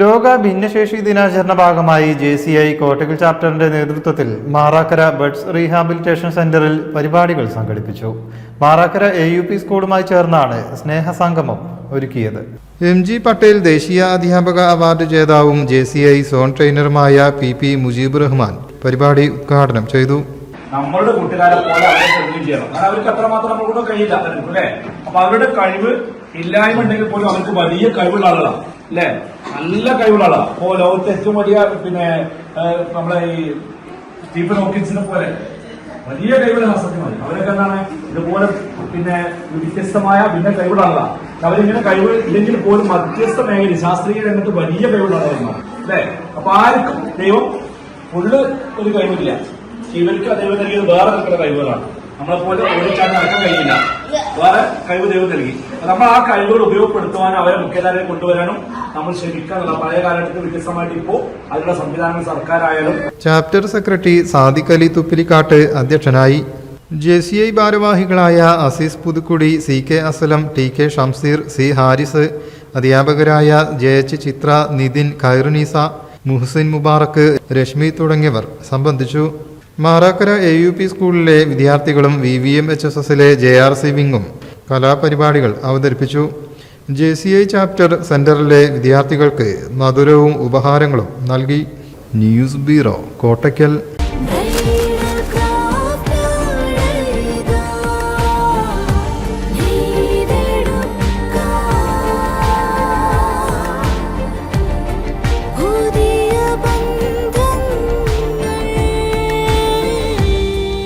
ലോക ഭിന്നശേഷി ദിനാചരണ ഭാഗമായി ജെ സി ഐ കോട്ടകൽ ചാപ്റ്ററിന്റെ നേതൃത്വത്തിൽ മാറാക്കര ബഡ്സ് റീഹാബിലിറ്റേഷൻ സെന്ററിൽ പരിപാടികൾ സംഘടിപ്പിച്ചു. മാറാക്കര എ യു പി സ്കൂളുമായി ചേർന്നാണ് സ്നേഹസംഗമം ഒരുക്കിയത്. എം ജി പട്ടേൽ ദേശീയ അധ്യാപക അവാർഡ് ജേതാവും ജെ സി ഐ സോൺ ട്രെയിനറുമായ പി പി മുജീബ് റഹ്മാൻ പരിപാടി ഉദ്ഘാടനം ചെയ്തു. നമ്മളുടെ കൂട്ടുകാരെ പോലെ അവരെ ട്രെയിൻ ചെയ്യണം. കാരണം അവർക്ക് അത്രമാത്രം കഴിയില്ല അല്ലേ? അപ്പൊ അവരുടെ കഴിവ് ഇല്ലായ്മ ഉണ്ടെങ്കിൽ പോലും അവർക്ക് വലിയ കഴിവുള്ള ആളുകളാണ്. അല്ലേ നല്ല കഴിവുള്ള ആളാണ് അപ്പോ ലോകത്തെ ഏറ്റവും വലിയ പിന്നെ നമ്മളെ ഈ സ്റ്റീഫൻ ഹോക്കിൻസിനെ പോലെ വലിയ കഴിവുള്ള ശാസ്ത്രജ്ഞന്മാർ അവരൊക്കെ എന്താണ് ഇതുപോലെ പിന്നെ വ്യത്യസ്തമായ പിന്നെ കഴിവുള്ള ആളാണ് അവരിങ്ങനെ കഴിവ് ഇല്ലെങ്കിൽ പോലും മധ്യസ്ഥ മേഖല ശാസ്ത്രീയ രംഗത്ത് വലിയ കഴിവുള്ള ആളുകളാണ് അല്ലേ അപ്പൊ ആർക്കും ദൈവം ഫുള്ള് ഒരു കഴിവില്ല. ഇവർക്ക് നൽകിയത് വേറെ നിൽക്കുന്ന കഴിവുകളാണ്. നമ്മളെ പോലെ ഓടിച്ചാൽ നടക്കാൻ കഴിയില്ല. വേറെ കഴിവ് ദൈവം നൽകി. നമ്മൾ ആ കഴിവുകൾ ഉപയോഗപ്പെടുത്തുവാനും അവരെ മുഖ്യധാരയിൽ കൊണ്ടുവരാനും നമ്മൾ ശ്രമിക്കാനുള്ള പഴയ കാലഘട്ടത്തിൽ വ്യത്യസ്തമായിട്ട് ഇപ്പോ അതിനുള്ള സംവിധാനങ്ങൾ സർക്കാരായാലും ചാപ്റ്റർ സെക്രട്ടറി സാദിഖ് അലി തുപ്പിലിക്കാട്ട് അധ്യക്ഷനായി. ജെ സി ഐ ഭാരവാഹികളായ Azeez Puthukkudi C K Aslam T K Shamseer C Haris അധ്യാപകരായ ജെ എച്ച് ചിത്ര നിതിൻ ഖൈറുനീസ മുഹസിൻ മുബാറക്ക് രശ്മി തുടങ്ങിയവർ സംബന്ധിച്ചു. മാറാക്കര എ യു പി സ്കൂളിലെ വിദ്യാർത്ഥികളും V V M H S എസിലെ ജെ ആർ സി വിങ്ങും കലാപരിപാടികൾ അവതരിപ്പിച്ചു. ജെ സി ഐ ചാപ്റ്റർ സെന്ററിലെ വിദ്യാർത്ഥികൾക്ക് മധുരവും ഉപഹാരങ്ങളും നൽകി. News bureau Kottakkal.